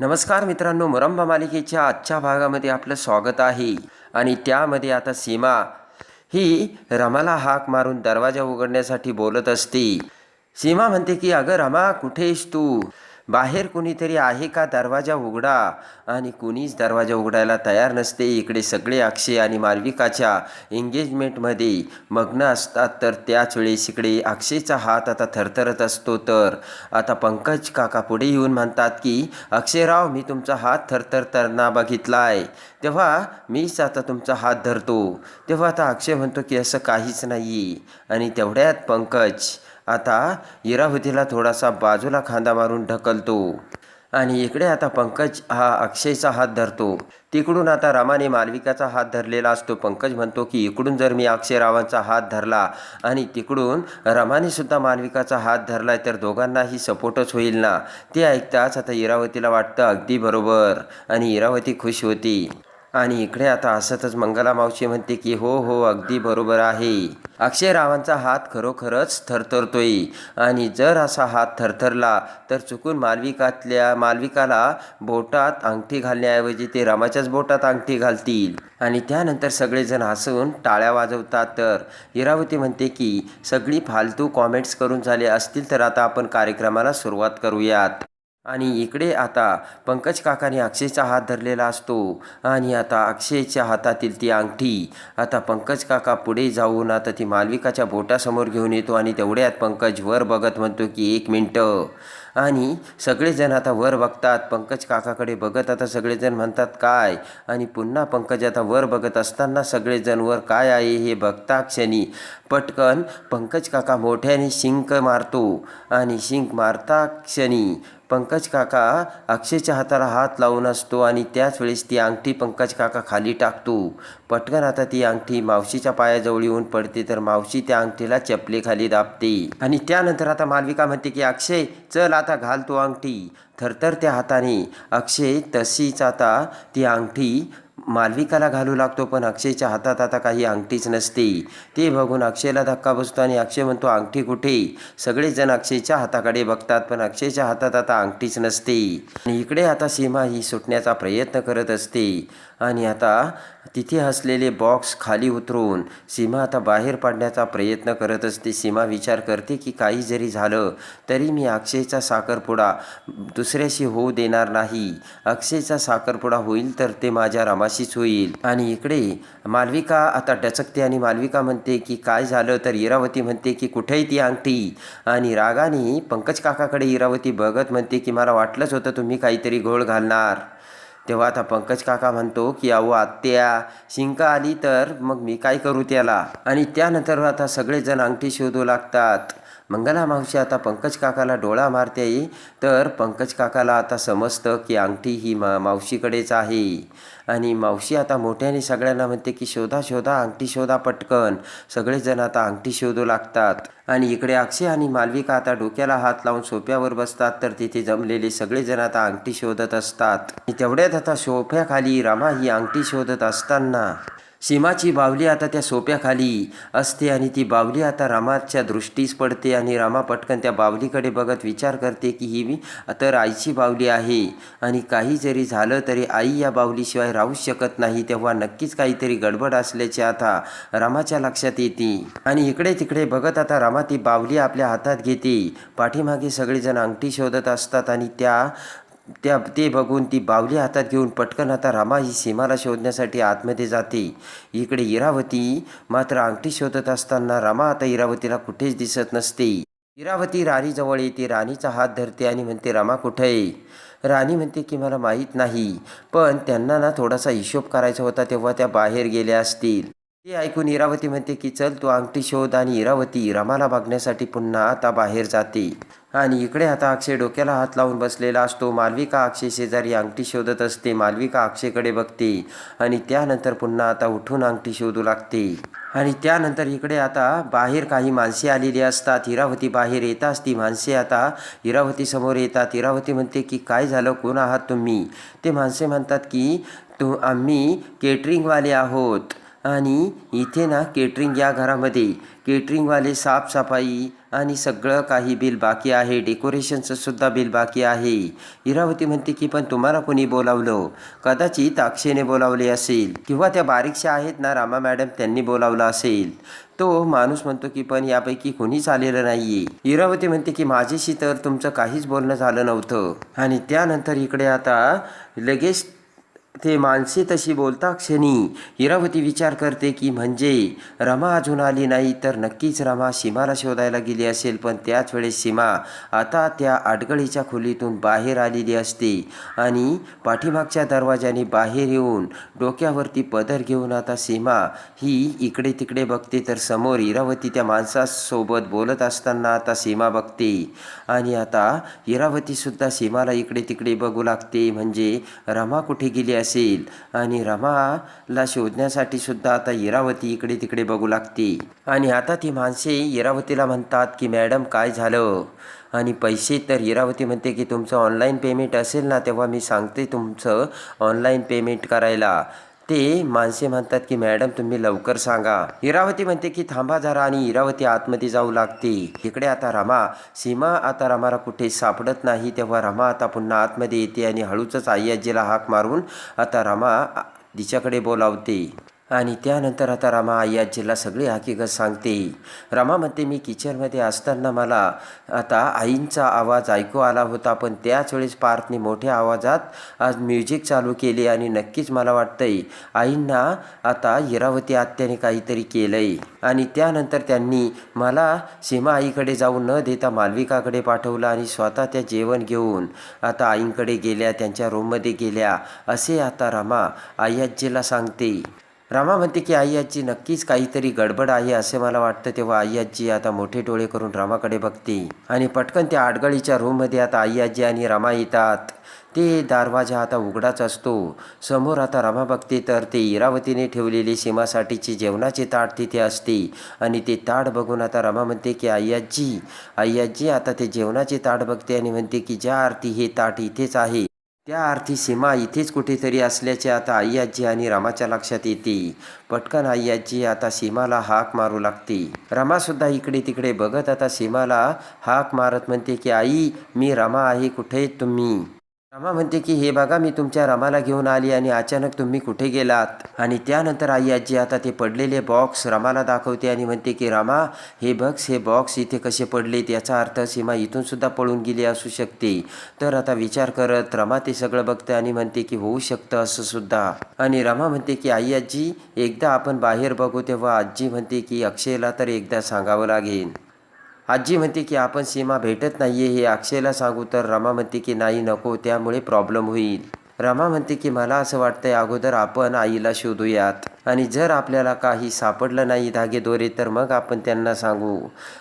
नमस्कार मित्रांनो मुरंबा मालिकेच्या आजच्या भागामध्ये आपलं स्वागत आहे. आणि त्यामध्ये आता सीमा ही रमाला हाक मारून दरवाजा उघडण्यासाठी बोलत असते. सीमा म्हणते की अगं रमा कुठेस तू? बाहेर कुणीतरी आहे का दरवाजा उघडा? आणि कुणीच दरवाजा उघडायला तयार नसते. इकडे सगळे अक्षय आणि मालविकाच्या एंगेजमेंटमध्ये मग्न असतात. तर त्याच वेळेस इकडे अक्षयचा हात आता थरथरत असतो. तर आता पंकज काका पुढे येऊन म्हणतात की अक्षयराव मी तुमचा हात थरथरताना बघितला आहे तेव्हा मीच आता तुमचा हात धरतो. तेव्हा आता अक्षय म्हणतो की असं काहीच नाही आणि तेवढ्यात पंकज आता इरावतीला थोडासा बाजूला खांदा मारून ढकलतो. आणि इकडे आता पंकज हा अक्षयचा हात धरतो. तिकडून आता रामाने मालविकाचा हात धरलेला असतो. पंकज म्हणतो की इकडून जर मी अक्षय रावांचा हात धरला आणि तिकडून रमाने सुद्धा मालविकाचा हात धरला तर दोघांनाही सपोर्टच होईल ना? ते ऐकताच आता इरावतीला वाटतं अगदी बरोबर. आणि इरावती खुश होती. आणि इकडे आता असतच मंगला मावशी म्हणते की हो हो अगदी बरोबर आहे. अक्षयरावांचा हात खरोखरच थरथरतोय. आणि जर असा हात थरथरला तर चुकून मालविकातल्या मालविकाला बोटात अंगठी घालण्याऐवजी ते रामाच्याच बोटात अंगठी घालतील. आणि त्यानंतर सगळेजण हसून टाळ्या वाजवतात. तर इरावती म्हणते की सगळी फालतू कॉमेंट्स करून झाले असतील तर आता आपण कार्यक्रमाला सुरुवात करूयात. आणि इकडे आता पंकज काकाने अक्षयचा हात धरलेला असतो आणि आता अक्षयच्या हातातील ती अंगठी. आता पंकज काका पुढे जाऊन आता ती मालविकाच्या बोटासमोर घेऊन येतो आणि तेवढ्यात पंकज वर बघत म्हणतो की एक मिनटं. आणि सगळेजण आता वर बघतात. पंकज काकाकडे बघत आता सगळेजण म्हणतात काय? आणि पुन्हा पंकज आता वर बघत असताना सगळेजण वर काय आहे हे बघता क्षणी? पटकन पंकज काका मोठ्याने शिंक मारतो. आणि शिंक मारता क्षणी पंकज काका अक्षयच्या हाताला हात लावून असतो आणि त्याच वेळेस ती अंगठी पंकज काका खाली टाकतो. पटकन आता ती अंगठी मावशीच्या पायाजवळ येऊन पडते तर मावशी त्या अंगठीला चपलेखाली दाबते. आणि त्यानंतर आता मालविका म्हणते की अक्षय चल आता घाल तो अंगठी. थरथरत्या हाताने अक्षय तशीच आता ती अंगठी मालविकाला घालू लागतो पण अक्षयच्या हातात आता काही अंगठीच नसते. ते बघून अक्षयला धक्का बसतो आणि अक्षय म्हणतो अंगठी कुठे? सगळेजण अक्षयच्या हाताकडे बघतात पण अक्षयच्या हातात आता अंगठीच नसते. आणि इकडे आता सीमा ही सुटण्याचा प्रयत्न करत असते. आणि आता तिथे असलेले बॉक्स खाली उतरून सीमा आता बाहेर पडण्याचा प्रयत्न करत असते. सीमा विचार करते की काही जरी झालं तरी मी अक्षयचा साखरपुडा दुसऱ्याशी होऊ देणार नाही. अक्षयचा साखरपुडा होईल तर ते माझ्या रमाशीच होईल. आणि इकडे मालविका आता डचकते आणि मालविका म्हणते की काय झालं तर इरावती म्हणते की कुठेही ती अंगठी? आणि रागाने पंकज काकाकडे इरावती बघत म्हणते की मला वाटलंच होतं तुम्ही काहीतरी घोळ घालणार. तेव्हा आता पंकज काका म्हणतो की अहो आत्या शिंका आली तर मग मी काय करू त्याला? आणि त्यानंतर आता सगळेजण अंगठी शोधू लागतात. मंगला मावशी आता पंकज काकाला डोळा मारते तर पंकज काकाला आता समजतं की अंगठी ही मा मावशीकडेच आहे. आणि मावशी आता मोठ्याने सगळ्यांना म्हणते की शोधा शोधा अंगठी शोधा पटकन. सगळेजण आता अंगठी शोधू लागतात. आणि इकडे अक्षय आणि मालविका आता डोक्याला हात लावून सोप्यावर बसतात. तर तिथे जमलेले सगळेजण आता अंगठी शोधत असतात. तेवढ्यात आता सोफ्याखाली रमा ही अंगठी शोधत असताना सीमाची बावली आता त्या सोप्याखाली असते आणि ती बावली आता रामाच्या दृष्टीस पडते आणि रामा पटकन त्या बावलीकडे बघत विचार करते की ही मी तर आईची बावली आहे. आणि काही जरी झालं तरी आई या बावलीशिवाय राहूच शकत नाही तेव्हा नक्कीच काहीतरी गडबड असल्याचे आता रामाच्या लक्षात येते. आणि इकडे तिकडे बघत आता रामा ती बावली आपल्या हातात घेते. पाठीमागे सगळेजण अंगठी शोधत असतात आणि त्या त्या ते बघून ती बावली हातात घेऊन पटकन आता रामा ही सीमाला शोधण्यासाठी आतमध्ये जाते. इकडे इरावती मात्र अंगठी शोधत असताना रामा आता इरावतीला कुठेच दिसत नसते. इरावती राणीजवळ येते राणीचा हात धरते आणि म्हणते रामा कुठे आहे? राणी म्हणते की मला माहीत नाही पण त्यांना ना थोडासा हिशोब करायचा होता तेव्हा त्या बाहेर गेल्या असतील. ते ऐकून इरावती म्हणते की चल तू अंगठी शोध आणि इरावती रामाला बघण्यासाठी पुन्हा आता बाहेर जाते. आणि इकडे आता अक्षय डोक्याला हात लावून बसलेला असतो. मालविका अक्षय शेजारी अंगठी शोधत असते. मालविका अक्षयकडे बघते आणि त्यानंतर पुन्हा आता उठून अंगठी शोधू लागते. आणि त्यानंतर इकडे आता बाहेर काही माणसे आलेली असतात. हिरावती बाहेर येताच ती माणसे आता हिरावतीसमोर येतात. हिरावती म्हणते की काय झालं? कोण आहात तुम्ही? ते माणसे म्हणतात की तू आम्ही केटरिंगवाले आहोत. आणि इथे ना केटरिंग या घरामध्ये केटरिंगवाले साफसफाई आणि सगळं काही बिल बाकी आहे. डेकोरेशनचं सुद्धा बिल बाकी आहे. इरावती म्हणते की पण तुम्हाला कोणी बोलावलं? कदाचित अक्षयने बोलावले असेल किंवा त्या बारीकशा आहेत ना रामा मॅडम त्यांनी बोलावलं असेल. तो माणूस म्हणतो की पण यापैकी कोणीच आलेलं नाही आहे इरावती म्हणते की माझ्याशी तर तुमचं काहीच बोलणं झालं नव्हतं. आणि त्यानंतर इकडे आता लगेच ते माणसे तशी बोलता क्षणी. इरावती विचार करते की म्हणजे रमा अजून आली नाही तर नक्कीच रमा सीमाला शोधायला गेली असेल पण त्याच वेळेस सीमा आता त्या आडगळीच्या खोलीतून बाहेर आलेली असते आणि पाठीमागच्या दरवाजाने बाहेर येऊन डोक्यावरती पदर घेऊन आता सीमा ही इकडे तिकडे बघते. तर समोर इरावती त्या माणसासोबत बोलत असताना आता सीमा बघते आणि आता इरावतीसुद्धा सीमाला इकडे तिकडे बघू लागते. म्हणजे रमा कुठे गेली असेल. आणि रमाला शोधण्यासाठी सुद्धा आता इरावती इकडे तिकडे बघू लागते. आणि आता ती माणसे इरावतीला म्हणतात की मॅडम काय झालं? आणि पैसे तर इरावती म्हणते की तुमचं ऑनलाईन पेमेंट असेल ना तेव्हा मी सांगते तुमचं ऑनलाईन पेमेंट करायला. ते माणसे म्हणतात की मॅडम तुम्ही लवकर सांगा. इरावती म्हणते की थांबा जरा आणि इरावती आतमध्ये जाऊ लागते. इकडे आता रमा. सीमा आता रमाला कुठे सापडत नाही तेव्हा रमा आता पुन्हा आतमध्ये येते आणि हळूच आई आजीला हाक मारून आता रमा तिच्याकडे बोलावते. आणि त्यानंतर आता रमा आई आजीला सगळी हकीकत सांगते. रमा म्हणते मी किचनमध्ये असताना मला आता आईंचा आवाज ऐकू आला होता पण त्याच वेळेस पार्थने मोठ्या आवाजात आज म्युझिक चालू केले आणि नक्कीच मला वाटतंय आईंना आता इरावती आत्याने काहीतरी केलंय. आणि त्यानंतर त्यांनी मला सीमा आईकडे जाऊन न देता मालविकाकडे पाठवलं आणि स्वतः त्या जेवण घेऊन आता आईंकडे गेल्या त्यांच्या रूममध्ये गेल्या असे आता रमा आई आजीला सांगते. रामा म्हणते की आई आजी नक्कीच काहीतरी गडबड आहे असे मला वाटतं तेव्हा आई आजी आता मोठे डोळे करून रामाकडे बघते. आणि पटकन त्या आडगळीच्या रूममध्ये आता आई आजी आणि रामा येतात. ते दरवाजा आता उघडाच असतो. समोर आता रामा बघते तर ते इरावतीने ठेवलेले सीमासाठीचे जेवणाचे ताट तिथे असते. आणि ते ताट बघून आता रामा म्हणते की आई आजी आई आजी आता ते जेवणाचे ताट बघते आणि म्हणते की ज्या आरती हे ताट इथेच आहे. त्या अर्थी सीमा इथेच कुठेतरी असल्याचे आता आई आजी आणि रामाच्या लक्षात येते. पटकन आई आता सीमाला हाक मारू लागते. रमासुद्धा इकडे तिकडे बघत आता सीमाला हाक मारत म्हणते की आई मी रमा आहे कुठे तुम्ही? रमा म्हणते की हे बघा मी तुमच्या रमाला घेऊन आली आणि अचानक तुम्ही कुठे गेलात? आणि त्यानंतर आई आजी आता ते पडलेले बॉक्स रमाला दाखवते आणि म्हणते की रमा हे बक्स हे बॉक्स इथे कसे पडलेत? याचा अर्थ सीमा इथून सुद्धा पळून गेली असू शकते. तर आता विचार करत रमा ते सगळं बघते आणि म्हणते की होऊ शकतं असं सुद्धा. आणि रमा म्हणते की आई आजी एकदा आपण बाहेर बघू तेव्हा आजी म्हणते की अक्षयला तर एकदा सांगावं लागेल. आजी म्हणते की आपण सीमा भेटत नाहीये हे अक्षयला सांगू तर रमा म्हणते की नाही नको त्यामुळे प्रॉब्लेम होईल. रमा म्हणते की मला असं वाटतंय अगोदर आपण आईला शोधूयात. आणि जर आपल्याला काही सापडलं नाही धागेदोरे तर मग आपण त्यांना सांगू.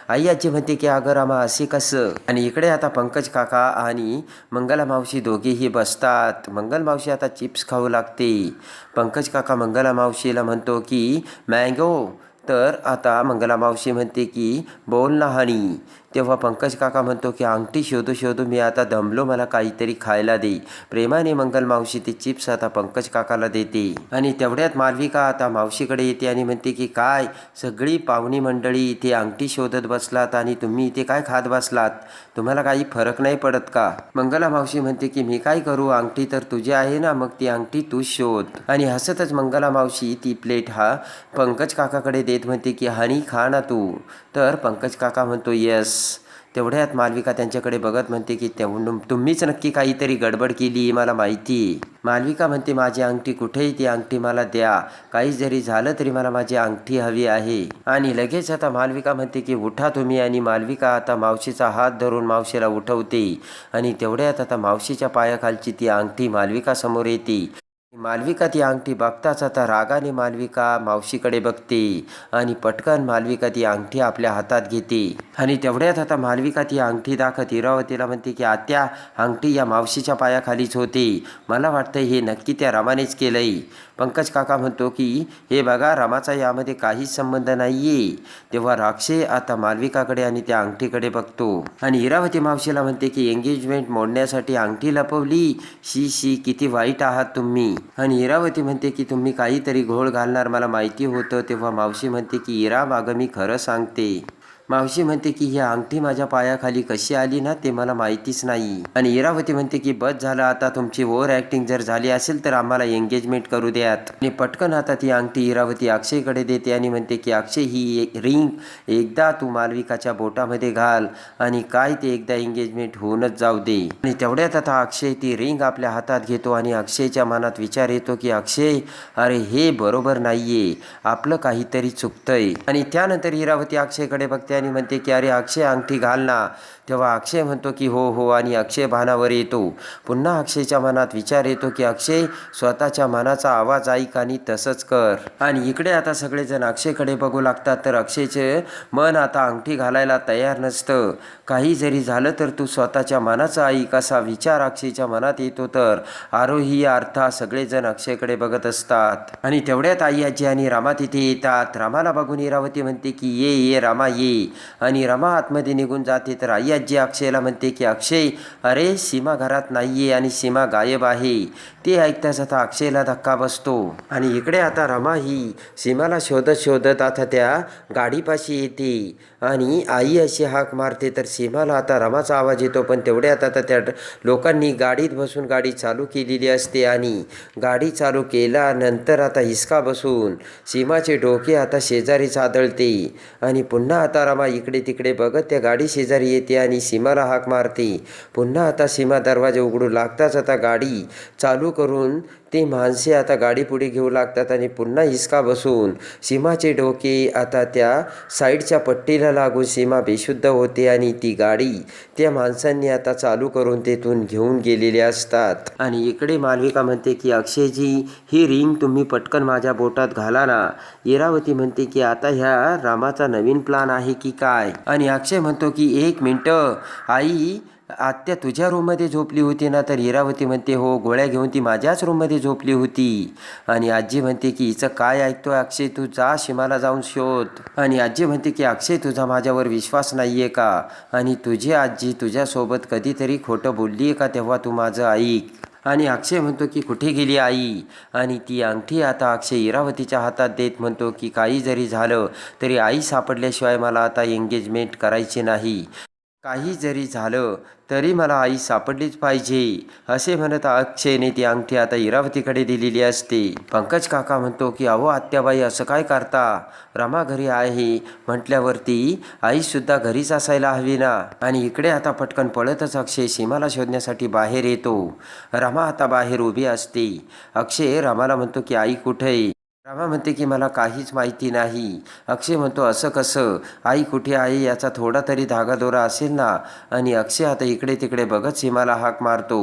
आई आजी म्हणते की अगं रमा असे कसं? आणि इकडे आता पंकज काका आणि मंगला मावशी दोघेही बसतात. मंगल मावशी आता चिप्स खाऊ लागते. पंकज काका मंगला मावशीला म्हणतो की मँगो तर आता मंगला मावशी म्हणते की बोल ना हनी. तेव्हा पंकज काका म्हणतो की अंगठी शोधू शोधू मी आता दमलो मला काहीतरी खायला दे. प्रेमाने मंगल मावशी ते चिप्स आता पंकज काकाला देते. आणि तेवढ्यात मालविका आता मावशीकडे येते आणि म्हणते की काय सगळी पाहुणी मंडळी इथे अंगठी शोधत बसलात आणि तुम्ही इथे काय खात बसलात? तुम्हाला काही फरक नाही पडत का? मंगला मावशी म्हणते की मी काय करू? अंगठी तर तुझी आहे ना मग ती अंगठी तू शोध. आणि हसतच मंगला मावशी ती प्लेट हा पंकज काकाकडे दे येत म्हणते की हनी खा ना तू. तर पंकज काका म्हणतो येस. तेवढ्यात मालविका त्यांच्याकडे बघत म्हणते की तेवढं तुम्हीच नक्की काहीतरी गडबड केली मला माहिती. मालविका म्हणते माझी अंगठी कुठेही ती अंगठी मला द्या. काही जरी झालं तरी मला माझी अंगठी हवी आहे. आणि लगेच आता मालविका म्हणते की उठा तुम्ही. आणि मालविका आता मावशीचा हात धरून मावशीला उठवते. आणि तेवढ्यात आता मावशीच्या पायाखालची ती अंगठी मालविका समोर येते. मालविका ती अंगठी बघताच आता रागाने मालविका मावशीकडे बघते आणि पटकन मालविका ती अंगठी आपल्या हातात घेते. आणि तेवढ्यात आता मालविका ती अंगठी दाखत इरावतीला म्हणते की आत्या अंगठी या मावशीच्या पायाखालीच होते. मला वाटतं हे नक्की त्या रमानेच केलंय. पंकज काका म्हणतो की हे बघा रामाचा यामध्ये काहीच संबंध नाहीये. तेव्हा राक्षे आता मालविकाकडे आणि त्या अंगठीकडे बघतो. आणि इरावती मावशीला म्हणते की एंगेजमेंट मोडण्यासाठी अंगठी लपवली. शी शी किती वाईट आहात तुम्ही. आणि इरावती म्हणते की तुम्ही काहीतरी घोळ घालणार मला माहिती होतं. तेव्हा मावशी म्हणते की इरा मागं मी खरं सांगते. मावशी म्हणते की ही अंगठी माझ्या पायाखाली कशी आली ना ते मला माहितीच नाही. आणि इरावती म्हणते की बस झालं आता तुमची ओव्हर ऍक्टिंग जर झाली असेल तर आम्हाला एंगेजमेंट करू द्यात. आणि पटकन आता ती अंगठी इरावती अक्षयकडे देते आणि म्हणते की अक्षय ही रिंग एकदा तू मालविकाच्या बोटामध्ये घाल आणि काय ते एकदा एंगेजमेंट होऊनच जाऊ दे. आणि तेवढ्यात आता अक्षय ती रिंग आपल्या हातात घेतो आणि अक्षयच्या मनात विचार येतो की अक्षय अरे हे बरोबर नाहीये. आपलं काहीतरी चुकतंय. आणि त्यानंतर इरावती अक्षयकडे बघते आणि म्हणते की अरे अक्षय अंगठी घाल ना. तेव्हा अक्षय म्हणतो की हो हो. आणि अक्षय भानावर येतो. पुन्हा अक्षयच्या मनात विचार येतो की अक्षय स्वतःच्या मनाचा आवाज ऐक आणि तसंच कर. आणि इकडे आता सगळेजण अक्षयकडे बघू लागतात. तर अक्षयचे मन आता अंगठी घालायला तयार नसतं. काही जरी झालं तर तू स्वतःच्या मनाचा ऐक असा विचार अक्षयच्या मनात येतो. तर आरोही अर्था सगळेजण अक्षयकडे बघत असतात. आणि तेवढ्यात आई आजी आणि रामा तिथे येतात. रामाला बघून इरावती म्हणते की ये ये रामा ये. आणि रमा आतमध्ये निघून जाते. तर आई आजी अक्षयला म्हणते की अक्षय अरे सीमा घरात नाहीये आणि सीमा गायब आहे. ते ऐकताच आता अक्षयला धक्का बसतो. आणि इकडे आता रमा ही सीमाला शोधत शोधत आता त्या गाडीपाशी येते. आणि आई अशी हाक मारते तर सीमाला आता रमाचा आवाज येतो पण तेवढ्यात आता त्या लोकांनी गाडीत बसून गाडी चालू केलेली असते आणि गाडी चालू केल्यानंतर आता हिसका बसून सीमाचे डोके आता शेजारीच आदळते आणि पुन्हा आता रमा इकडे तिकडे बघत त्या गाडी शेजारी येते आणि सीमाला हाक मारते. पुन्हा आता सीमा दरवाजा उघडू लागताच आता गाडी चालू करून ते माणसे आता गाडी पुढे घेऊ लागतात आणि पुन्हा हिसका बसून सीमाचे डोके आता त्या साईडच्या पट्टीला लागून सीमा बेशुद्ध होते आणि ती गाडी त्या माणसांनी आता चालू करून तेथून घेऊन गेलेले असतात. आणि इकडे मालविका म्हणते की अक्षयजी ही रिंग तुम्ही पटकन माझ्या बोटात घाला ना. इरावती म्हणते की आता ह्या रामाचा नवीन प्लान आहे की काय? आणि अक्षय म्हणतो की एक मिनटं आई आत्या तुझ्या रूममध्ये झोपली होती ना तर इरावती म्हणते हो गोळ्या घेऊन ती माझ्याच रूममध्ये झोपली होती. आणि आजी म्हणते की हिचं काय ऐकतोय अक्षय तू जा शिमाला जाऊन शोध. आणि आजी म्हणते की अक्षय तुझा माझ्यावर विश्वास नाही आहे का? आणि तुझी आजी तुझ्यासोबत कधीतरी खोटं बोलली आहे का तेव्हा तू माझं ऐक. आणि अक्षय म्हणतो की कुठे गेली आई? आणि ती अंगठी आता अक्षय इरावतीच्या हातात देत म्हणतो की काही जरी झालं तरी आई सापडल्याशिवाय मला आता एंगेजमेंट करायची नाही. काही जरी झालं तरी मला आई सापडलीच पाहिजे असे म्हणत अक्षयने ती अंगठी आता इरावतीकडे दिलेली असते. पंकज काका म्हणतो की अहो आत्याबाई असं काय करता? रमा घरी आहे. म्हटल्यावरती आईसुद्धा घरीच असायला हवी ना. आणि इकडे आता पटकन पळतच अक्षय सीमाला शोधण्यासाठी बाहेर येतो. रमा आता बाहेर उभी असते. अक्षय रमाला म्हणतो की आई कुठे आहे? रामा म्हणते की मला काहीच माहिती नाही. अक्षय म्हणतो असं कसं? आई कुठे आहे? याचा थोडा तरी धागादोरा असेल ना? आणि अक्षय आता इकडे तिकडे बघत सीमाला हाक मारतो.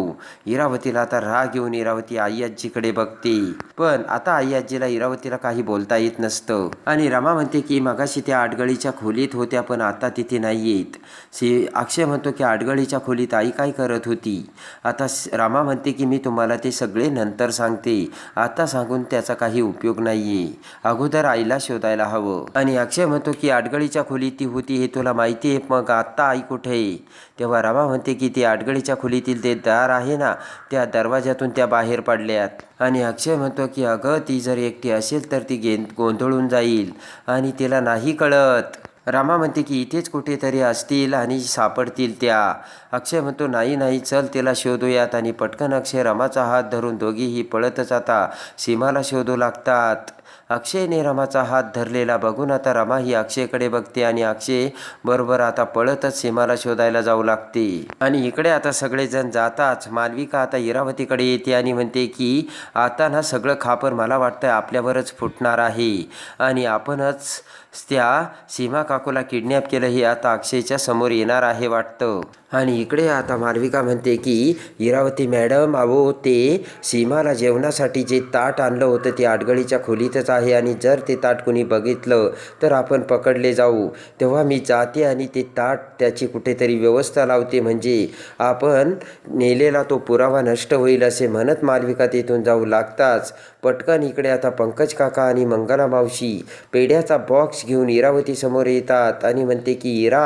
इरावतीला आता राग येऊन इरावती आई आजीकडे बघते. पण आता आई आजीला इरावतीला काही बोलता येत नसतं. आणि रामा म्हणते की मगाशी त्या आडगळीच्या खोलीत होत्या पण आता तिथे नाही येत सी अक्षय म्हणतो की आडगळीच्या खोलीत आई काय करत होती? आता रामा म्हणते की मी तुम्हाला ते सगळे नंतर सांगते. आता सांगून त्याचा काही उपयोग नाही. नाहीये. अगोदर आईला शोधायला हवं. आणि अक्षय म्हणतो की आडगळीच्या खोलीत ती होती हे तुला माहिती आहे मग आत्ता आई कुठे आहे? तेव्हा रामा म्हणते की ती आडगळीच्या खोलीतील ते दार आहे ना त्या दरवाज्यातून त्या बाहेर पडल्यात. आणि अक्षय म्हणतो की अगं ती जर एकटी असेल तर ती गेंद गोंधळून जाईल. आणि तिला नाही कळत. रामा म्हणते की इथेच कुठेतरी असतील आणि सापडतील त्या. अक्षय म्हणतो नाही नाही चल तिला शोधूयात आणि पटकन अक्षय रमाचा हात धरून दोघीही पळतच आता सीमाला शोधू लागतात. अक्षयने रमाचा हात धरलेला बघून आता रमा ही अक्षयकडे बघते आणि अक्षय बरोबर आता पळतच सीमाला शोधायला जाऊ लागते. आणि इकडे आता सगळेजण जाताच मालविका आता इरावतीकडे येते आणि म्हणते की आता ना सगळं खापर मला वाटतं आपल्यावरच फुटणार आहे आणि आपणच त्या सीमा काकूला किडनॅप केलं हे आता अक्षयच्या समोर येणार आहे वाटतं. आणि इकडे आता मालविका म्हणते की इरावती मॅडम अहो ते सीमाला जेवणासाठी जे ताट आणलं होतं ते आडगळीच्या खोलीतच आहे आणि जर ते ताट कुणी बघितलं तर आपण पकडले जाऊ. तेव्हा मी जाते आणि ते ताट त्याची कुठेतरी व्यवस्था लावते म्हणजे आपण नेलेला तो पुरावा नष्ट होईल असे म्हणत मालविका तिथून जाऊ लागताच. पटकन इकडे आता पंकज काका आणि मंगला मावशी पेढ्याचा बॉक्स घेऊन इरावती समोर येतात आणि म्हणते की इरा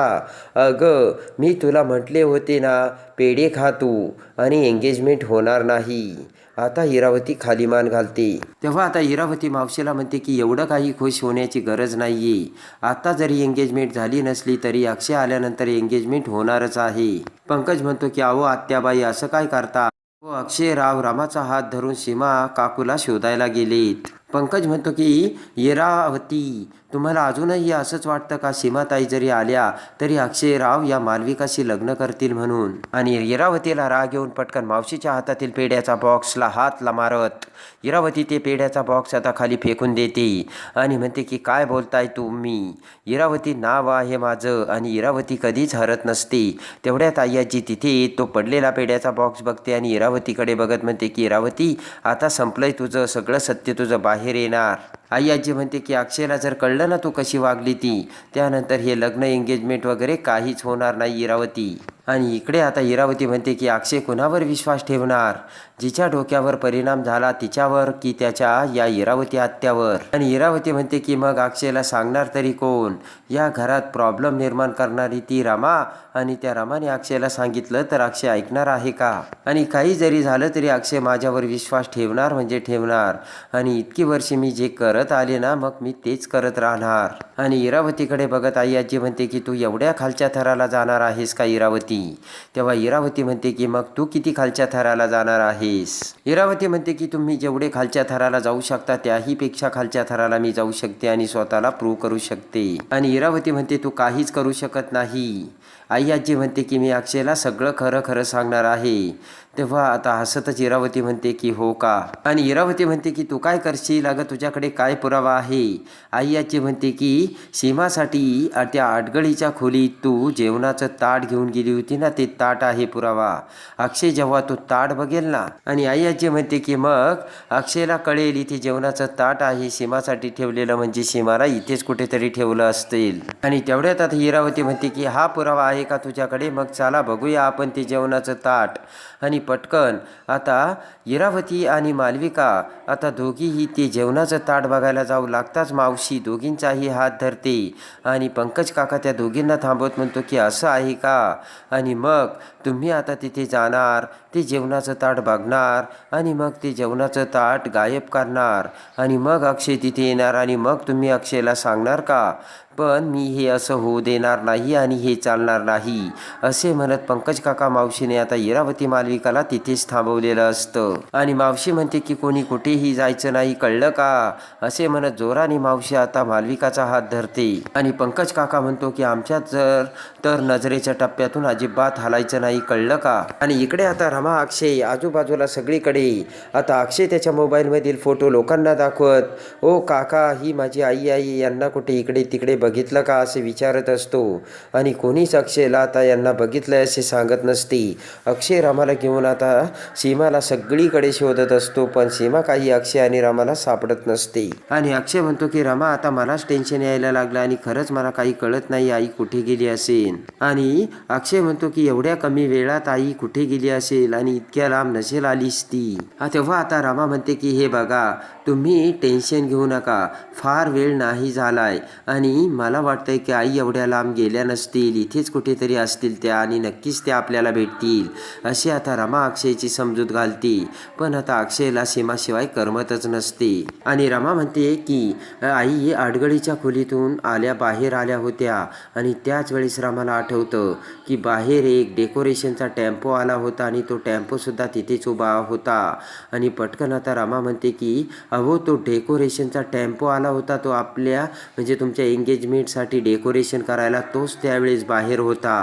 अगं मी तुला म्हटले होते ना पेढे खा तू आणि एंगेजमेंट होणार नाही. आता इरावती खाली मान घालते. तेव्हा आता इरावती मावशीला म्हणते की एवढं काही खुश होण्याची गरज नाही आहे आता जरी एंगेजमेंट झाली नसली तरी अक्षय आल्यानंतर एंगेजमेंट होणारच आहे. पंकज म्हणतो की अहो आत्याबाई असं काय करता? व अक्षयराव रामाचा हात धरून सीमा काकूला शोधायला गेलेत. पंकज म्हणतो की इरावती तुम्हाला अजूनही असंच वाटतं का सीमाताई जरी आल्या तरी अक्षयराव या मालविकाशी लग्न करतील म्हणून? आणि इरावतीला राग येऊन पटकन मावशीच्या हातातील पेढ्याचा बॉक्सला हातला मारत इरावती ते पेढ्याचा बॉक्स आता खाली फेकून देते. आणि म्हणते की काय बोलताय तुम्ही? इरावती नाव आहे माझं आणि इरावती कधीच हरत नसते. तेवढ्यात आय्याची तिथे तो पडलेला पेढ्याचा बॉक्स बघते आणि इरावतीकडे बघत म्हणते की इरावती आता संपलंय तुझं सगळं सत्य तुझं बाहेर येणार. आई आजी म्हणते की अक्षयला जर कळलं ना तू कशी वागली ती त्यानंतर हे लग्न एंगेजमेंट वगैरे काहीच होणार नाही इरावती. आणि इकडे आता इरावती म्हणते की अक्षय कुणावर विश्वास ठेवणार? जिच्या डोक्यावर परिणाम झाला तिच्यावर की त्याच्या या इरावती आत्यावर? आणि इरावती म्हणते की मग अक्षयला सांगणार तरी कोण? या घरात प्रॉब्लेम निर्माण करणारी ती रमा आणि त्या रमाने अक्षयला सांगितलं तर अक्षय ऐकणार आहे का? आणि काही जरी झालं तरी अक्षय माझ्यावर विश्वास ठेवणार म्हणजे ठेवणार. आणि इतकी वर्षे मी जे करत आले ना मग मी तेच करत राहणार. आणि इरावतीकडे बघत आई आजी म्हणते की तू एवढ्या खालच्या थराला जाणार आहेस का इरावती? तेव्हा इरावती म्हणते की मग तू किती खालच्या थराला जाणार आहेस? इरावती म्हणते की तुम्ही जेवढे खालच्या थराला जाऊ शकता त्याहीपेक्षा खालच्या थराला मी जाऊ शकते आणि स्वतःला प्रूव्ह करू शकते. आणि इरावती म्हणते तू काहीच करू शकत नाही. आई आजी म्हणते की मी अक्षयला सगळं खरं खरं सांगणार आहे. तेव्हा आता हसतच इरावती म्हणते की हो का? आणि इरावती म्हणते की तू काय करशील? अगं तुझ्याकडे काय पुरावा आहे? आई आजी म्हणते की सीमासाठी त्या अडगळीच्या खोलीत तू जेवणाचं ताट घेऊन गेली होती ना ते ताट आहे पुरावा. अक्षय जेव्हा तो ताट बघेल ना? आणि आई आजी म्हणते की मग अक्षयला कळेल इथे जेवणाचं ताट आहे सीमासाठी ठेवलेलं म्हणजे सीमाला इथेच कुठेतरी ठेवलं असतील. आणि तेवढ्यात आता इरावती म्हणते की हा पुरावा आहे का तुझ्याकडे? मग चला बघूया आपण ते जेवणाचं ताट. आणि पटकन आता इरावती आणि मालविका आता दोघीही ते जेवणाचं ताट बघायला जाऊ लागताच मावशी. दोघींचाही हात धरते. आणि पंकज काका त्या दोघींना थांबवत म्हणतो की असं आहे का? आणि मग तुम्ही आता तिथे जाणार ते जेवणाचं ताट बघणार आणि मग ते जेवणाचं ताट गायब करणार. आणि मग अक्षय तिथे येणार आणि मग तुम्ही अक्षयला सांगणार का? पण मी हे असं होऊ देणार नाही आणि हे चालणार नाही. असे म्हणत पंकज काका मावशीने आता इरावती मालविकाला तिथेच थांबवलेलं असतं. आणि मावशी म्हणते की कोणी कुठेही जायचं नाही कळलं का? असे म्हणत जोराने मावशी आता मालविकाचा हात धरते. आणि पंकज काका म्हणतो की आमच्या जर तर नजरेच्या टप्प्यातून अजिबात हालायचं नाही कळलं का? आणि इकडे आता रमा अक्षय आजूबाजूला सगळीकडे. आता अक्षय त्याच्या मोबाईलमधील फोटो लोकांना दाखवत ओ काका ही माझी आई आई यांना कुठे इकडे तिकडे बघितलं का असे विचारत असतो. आणि कोणीच अक्षयला आता यांना बघितलं असे सांगत नसते. अक्षय रामाला घेऊन आता सीमाला सगळीकडे शोधत असतो पण सीमा काही अक्षय आणि रामाला सापडत नसते. आणि अक्षय म्हणतो की रमा आता मलाच टेन्शन यायला लागलं आणि खरंच मला काही कळत नाही आई कुठे गेली असेल. आणि अक्षय म्हणतो की एवढ्या कमी वेळात आई कुठे गेली असेल आणि इतक्या लांब नसेल आलीस ती. तेव्हा आता रमा म्हणते की हे बघा तुम्ही टेन्शन घेऊ नका. फार वेळ नाही झालाय आणि मला वाटतंय की आई एवढ्या लांब गेल्या नसतील इथेच कुठेतरी असतील त्या आणि नक्कीच त्या आपल्याला भेटतील अशी आता रमा अक्षयची समजूत घालते. पण आता अक्षयला सीमाशिवाय करमतच नसते. आणि रमा म्हणते की आई आडगळीच्या खोलीतून आल्या बाहेर आल्या होत्या आणि त्याच वेळेस रमाला आठवतं की बाहेर एक डेकोरेशनचा टेम्पो आला होता आणि तो टेम्पोसुद्धा तिथेच उभा होता. आणि पटकन आता रमा म्हणते की अहो तो डेकोरेशनचा टेम्पो आला होता तो आपल्या म्हणजे तुमच्या एंगेज एंगेजमेंटसाठी डेकोरेशन करायला तोच त्यावेळेस बाहेर होता.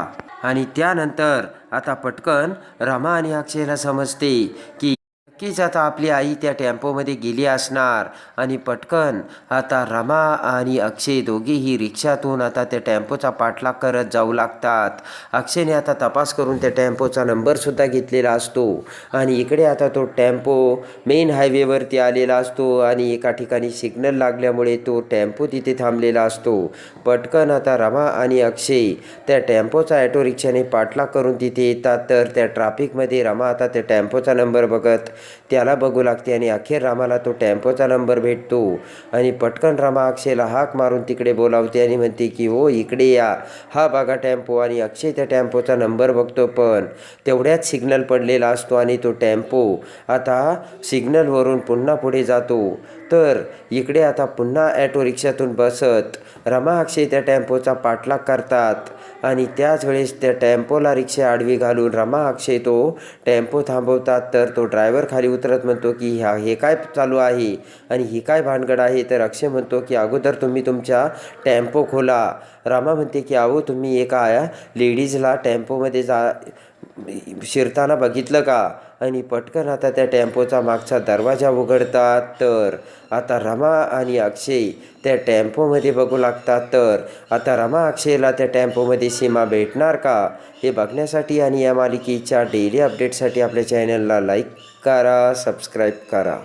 आणि त्यानंतर आता पटकन रमा आणि अक्षयला समजते की नक्कीच आता आपली आई त्या टेम्पोमध्ये गेली असणार. आणि पटकन आता रमा आणि अक्षय दोघेही रिक्षातून आता त्या टेम्पोचा पाठलाग करत जाऊ लागतात. अक्षयने आता तपास करून त्या टेम्पोचा नंबरसुद्धा घेतलेला असतो. आणि इकडे आता तो टेम्पो मेन हायवेवरती आलेला असतो आणि एका ठिकाणी सिग्नल लागल्यामुळे तो टेम्पो तिथे थांबलेला असतो. पटकन आता रमा आणि अक्षय त्या टेम्पोचा ॲटो रिक्षाने पाठलाग करून तिथे येतात. तर त्या ट्रॅफिकमध्ये रमा आता त्या टेम्पोचा नंबर बघत त्याला बघू लागते आणि अखेर रामाला तो टेम्पोचा नंबर भेटतो. आणि पटकन रामा अक्षयला हाक मारून तिकडे बोलावते आणि म्हणते की हो इकडे या. हा बघा टेम्पो आणि अक्षय त्या टेम्पोचा नंबर बघतो पण तेवढ्याच सिग्नल पडलेला असतो आणि तो टेम्पो आता सिग्नलवरून पुन्हा पुढे जातो. तर इकडे आता पुन्हा ॲटो रिक्षातून बसत. रमा अक्षय त्या टेम्पोचा पाठलाग करतात आणि त्याच वेळेस त्या टेम्पोला रिक्षा आडवी घालून रमा अक्षय तो टेम्पो थांबवतात. तर तो ड्रायव्हर खाली उतरत म्हणतो की ह्या हे काय चालू आहे? आणि ही काय भानगड आहे? तर अक्षय म्हणतो की अगोदर तुम्ही तुमच्या टेम्पो खोला. रमा म्हणते की अहो तुम्ही एका लेडीजला टेम्पोमध्ये जा शिरताना बघितलं का? आणि पटकन आता त्या टेम्पोचा मागचा दरवाजा उघडतात तर आता रमा आणि अक्षय त्या टेम्पोमध्ये बघू लागतात तर आता रमा अक्षयला त्या टेम्पोमध्ये सीमा भेटणार का? हे बघण्यासाठी आणि या मालिकेच्या डेली अपडेटसाठी आपल्या चॅनलला लाईक करा सबस्क्राईब करा.